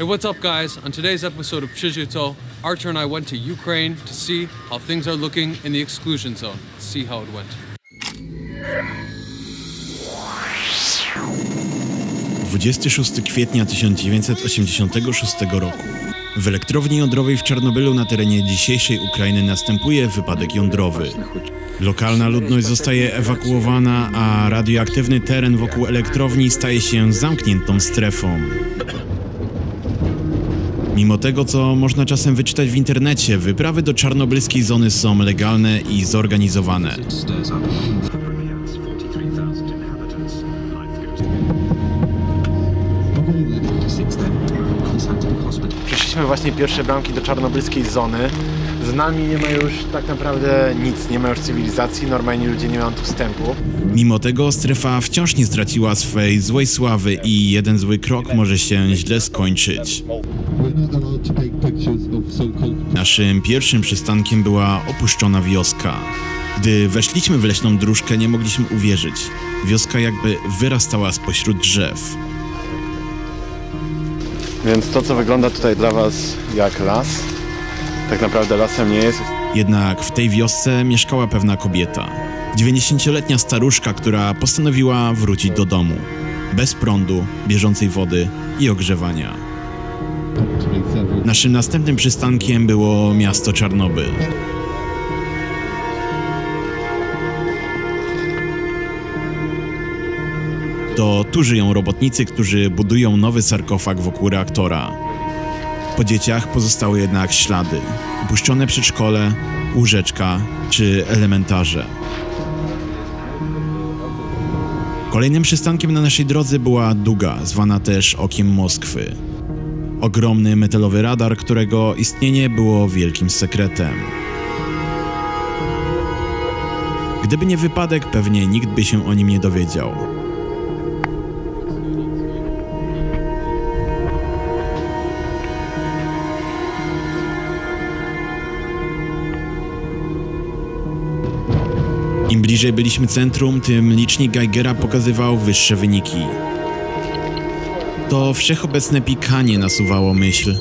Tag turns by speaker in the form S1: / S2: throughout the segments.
S1: Hey, what's up, guys? On today's episode of Przygito, Archer and I went to Ukraine to see how things are looking in the exclusion zone. Let's see how it went.
S2: 26 kwietnia 1986 roku. W elektrowni jądrowej w Czarnobylu na terenie dzisiejszej Ukrainy następuje wypadek jądrowy. Lokalna ludność zostaje ewakuowana, a radioaktywny teren wokół elektrowni staje się zamkniętą strefą. Mimo tego, co można czasem wyczytać w internecie, wyprawy do czarnobylskiej zony są legalne i zorganizowane.
S3: Przeszliśmy właśnie pierwsze bramki do czarnobylskiej zony. Z nami nie ma już tak naprawdę nic, nie ma już cywilizacji, normalni ludzie nie mają tu wstępu.
S2: Mimo tego strefa wciąż nie straciła swej złej sławy i jeden zły krok może się źle skończyć. Naszym pierwszym przystankiem była opuszczona wioska. Gdy weszliśmy w leśną dróżkę, nie mogliśmy uwierzyć. Wioska jakby wyrastała spośród drzew.
S3: Więc to, co wygląda tutaj dla Was jak las, tak naprawdę lasem nie jest.
S2: Jednak w tej wiosce mieszkała pewna kobieta. 90-letnia staruszka, która postanowiła wrócić do domu. Bez prądu, bieżącej wody i ogrzewania. Naszym następnym przystankiem było miasto Czarnobyl. To tu żyją robotnicy, którzy budują nowy sarkofag wokół reaktora. Po dzieciach pozostały jednak ślady. Opuszczone przedszkole, łóżeczka czy elementarze. Kolejnym przystankiem na naszej drodze była Duga, zwana też Okiem Moskwy. Ogromny metalowy radar, którego istnienie było wielkim sekretem. Gdyby nie wypadek, pewnie nikt by się o nim nie dowiedział. Im bliżej byliśmy centrum, tym licznik Geigera pokazywał wyższe wyniki. To wszechobecne pikanie nasuwało myśl.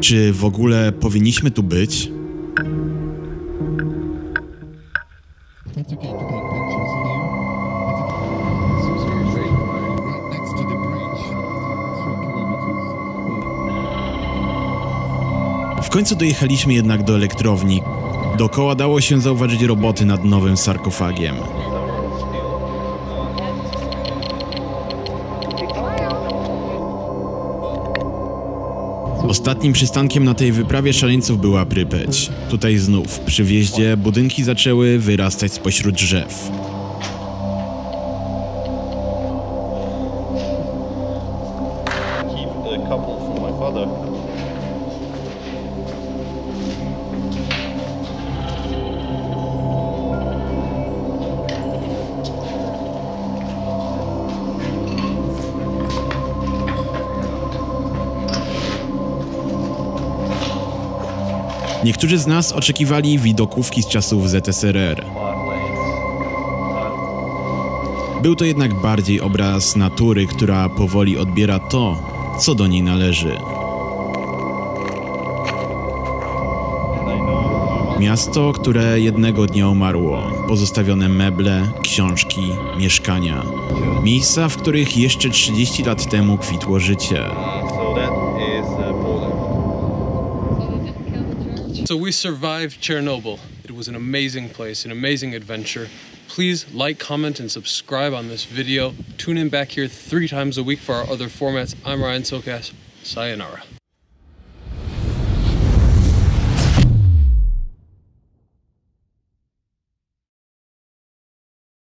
S2: Czy w ogóle powinniśmy tu być? W końcu dojechaliśmy jednak do elektrowni. Dookoła dało się zauważyć roboty nad nowym sarkofagiem. Ostatnim przystankiem na tej wyprawie szaleńców była Prypeć. Tutaj znów, przy wjeździe, budynki zaczęły wyrastać spośród drzew.
S4: keep a couple for my father.
S2: Niektórzy z nas oczekiwali widokówki z czasów ZSRR. Był to jednak bardziej obraz natury, która powoli odbiera to, co do niej należy. Miasto, które jednego dnia umarło, pozostawione meble, książki, mieszkania. Miejsca, w których jeszcze 30 lat temu kwitło życie.
S1: So we survived Chernobyl. It was an amazing place, an amazing adventure. Please like, comment, and subscribe on this video. Tune in back here three times a week for our other formats. I'm Ryan Sokas. Sayonara.